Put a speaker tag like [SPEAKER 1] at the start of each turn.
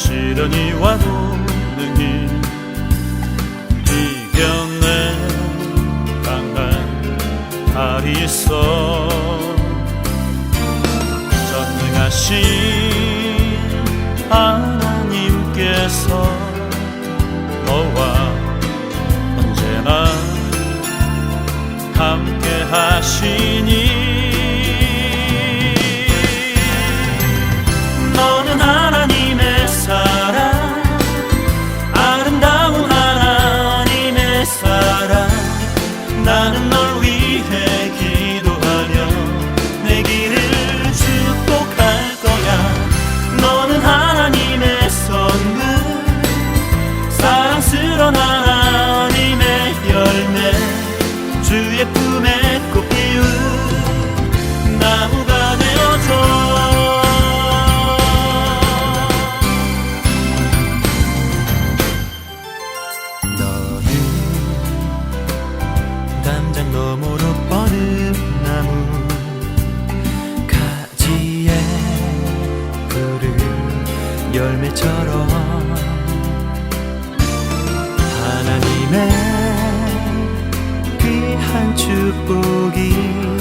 [SPEAKER 1] 시던 이와 도능이 이겨내 강한 달이 있어. 전능하신
[SPEAKER 2] 하나님께서
[SPEAKER 1] 너와 언제나 함께 하시니.
[SPEAKER 2] 나는 열매처럼 하나님의 그 귀한 축복이